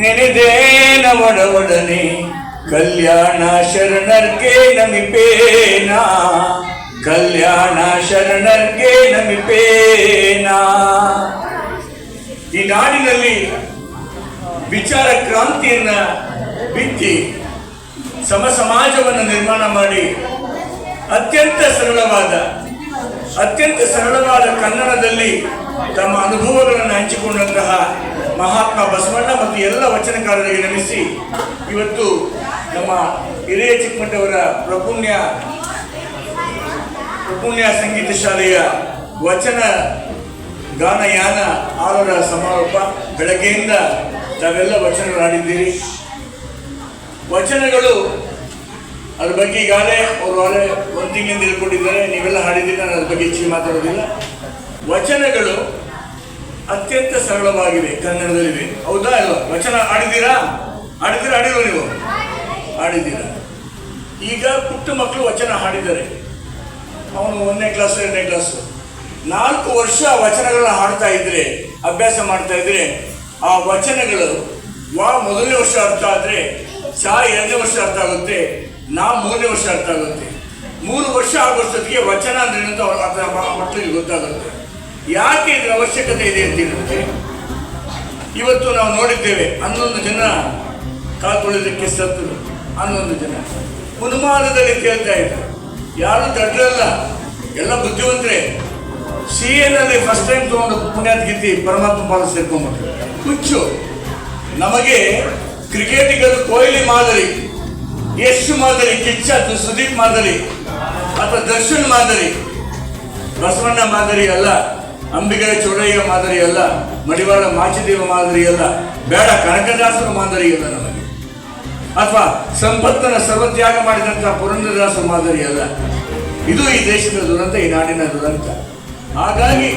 ನೆನೆದೇನ ಒಡನೆ ಕಲ್ಯಾಣ ಶರಣರ್ಗೆ ನಮಿಪೇನಾ, ಕಲ್ಯಾಣ ಶರಣರ್ಗೆ ನಮಿಪೇನಾ. ಈ ನಾಡಿನಲ್ಲಿ ವಿಚಾರ ಕ್ರಾಂತಿಯನ್ನ ಬಿತ್ತಿ ಸಮ ಸಮಾಜವನ್ನು ನಿರ್ಮಾಣ ಮಾಡಿ ಅತ್ಯಂತ ಸರಳವಾದ ಅತ್ಯಂತ ಸರಳವಾದ ಕನ್ನಡದಲ್ಲಿ ತಮ್ಮ ಅನುಭವಗಳನ್ನು ಹಂಚಿಕೊಂಡಂತಹ ಮಹಾತ್ಮ ಬಸವಣ್ಣ ಮತ್ತು ಎಲ್ಲ ವಚನಕಾರರಿಗೆ ನಮಿಸಿ ಇವತ್ತು ನಮ್ಮ ಹಿರಿಯ ಚಿಕ್ಕಮಟ್ಟವರ ಪ್ರಪುಣ್ಯ ಪ್ರಪುಣ್ಯ ಸಂಗೀತ ಶಾಲೆಯ ವಚನ ಗಾನಯಾನ ಆರರ ಸಮಾರೋಪ. ಬೆಳಗ್ಗೆಯಿಂದ ತಾವೆಲ್ಲ ವಚನಗಳು ಹಾಡಿದ್ದೀರಿ ವಚನಗಳು ಅದ್ರ ಬಗ್ಗೆ ಈಗಾಗಲೇ ಅವರು ಆಗಲೇ ಒಂದು ತಿಂಗಳಿಂದ ತಿಳ್ಕೊಂಡಿದ್ದಾರೆ ನೀವೆಲ್ಲ ಹಾಡಿದ್ದೀರಿ ನಾನು ಅದ್ರ ಬಗ್ಗೆ ಹೆಚ್ಚಿಗೆ ಮಾತಾಡೋದಿಲ್ಲ. ವಚನಗಳು ಅತ್ಯಂತ ಸರಳವಾಗಿದೆ ಕನ್ನಡದಲ್ಲಿವೆ ಹೌದಾ ಇಲ್ಲ ವಚನ ಆಡಿದ್ದೀರಾ? ಆಡಿದ್ದೀರಾ? ಆಡಿಲ್ವ ನೀವು? ಆಡಿದ್ದೀರಾ? ಈಗ ಪುಟ್ಟ ಮಕ್ಕಳು ವಚನ ಹಾಡಿದ್ದಾರೆ. ಅವನು ಒಂದನೇ ಕ್ಲಾಸ್ ಎರಡನೇ ಕ್ಲಾಸು ನಾಲ್ಕು ವರ್ಷ ವಚನಗಳನ್ನ ಹಾಡ್ತಾ ಇದ್ರೆ, ಅಭ್ಯಾಸ ಮಾಡ್ತಾ ಇದ್ರೆ, ಆ ವಚನಗಳು ವಾ ಮೊದಲನೇ ವರ್ಷ ಅರ್ಥ ಆದ್ರೆ, ಚಾ ಎರಡನೇ ವರ್ಷ ಅರ್ಥ ಆಗುತ್ತೆ, ನಾ ಮೂರನೇ ವರ್ಷ ಅರ್ಥ ಆಗುತ್ತೆ. ಮೂರು ವರ್ಷ ಆಗೋಷ್ಟೊತ್ತಿಗೆ ವಚನ ಅಂದ್ರೆ ಅವ್ರ- ಮಕ್ಕಳಿಗೆ ಗೊತ್ತಾಗುತ್ತೆ. ಯಾಕೆ ಇದರ ಅವಶ್ಯಕತೆ ಇದೆ ಅಂತ ಹೇಳಿದ್ರೆ, ಇವತ್ತು ನಾವು ನೋಡಿದ್ದೇವೆ ಹನ್ನೊಂದು ಜನ ಕಾಲ್ಕೊಳ್ಳೋದಕ್ಕೆ ಸತ್ತು ಹನ್ನೊಂದು ಜನ. ಉನ್ಮಾನದಲ್ಲಿ ಕೇಳ್ತಾ ಇದ್ದಾರೆ ಯಾರು ದಡ್ರಲ್ಲ, ಎಲ್ಲ ಬುದ್ಧಿವಂತರೇ. ಸಿ ಎನಲ್ಲಿ ಫಸ್ಟ್ ಟೈಮ್ ತಗೊಂಡು ಪುಣ್ಯಾತ್ಗಿತ್ತಿ ಪರಮಾತ್ಮ ಪಾಲ ಸೇರ್ಕೊಂಡ್ಬಿಟ್ರು. ಹುಚ್ಚು. ನಮಗೆ ಕ್ರಿಕೆಟಿಗರು ಕೊಹ್ಲಿ ಮಾದರಿ, ಯಶ್ ಮಾದರಿ, ಕಿಚ್ಚ, ಸುದೀಪ್ ಮಾದರಿ, ಅಥವಾ ದರ್ಶನ್ ಮಾದರಿ, ಬಸವಣ್ಣ ಮಾದರಿ ಅಲ್ಲ ಅಂಬಿಗರ ಚೌಡಯ್ಯ ಮಾದರಿ ಅಲ್ಲ, ಮಡಿವಾಳ ಮಾಚಿದೇವ ಮಾದರಿ ಅಲ್ಲ, ಬೇಡ ಕನಕದಾಸರ ಮಾದರಿ ಅಲ್ಲ ನಮಗೆ. ಅಥವಾ ಸಂಪತ್ತನ ಸರ್ವತ್ಯಾಗ ಮಾಡಿದಂತಹ ಪುರಂದರದಾಸರ ಮಾದರಿ ಅಲ್ಲ. ಇದು ಈ ದೇಶದ ದುರಂತ, ಈ ನಾಡಿನ ದುರಂತ. ಹಾಗಾಗಿ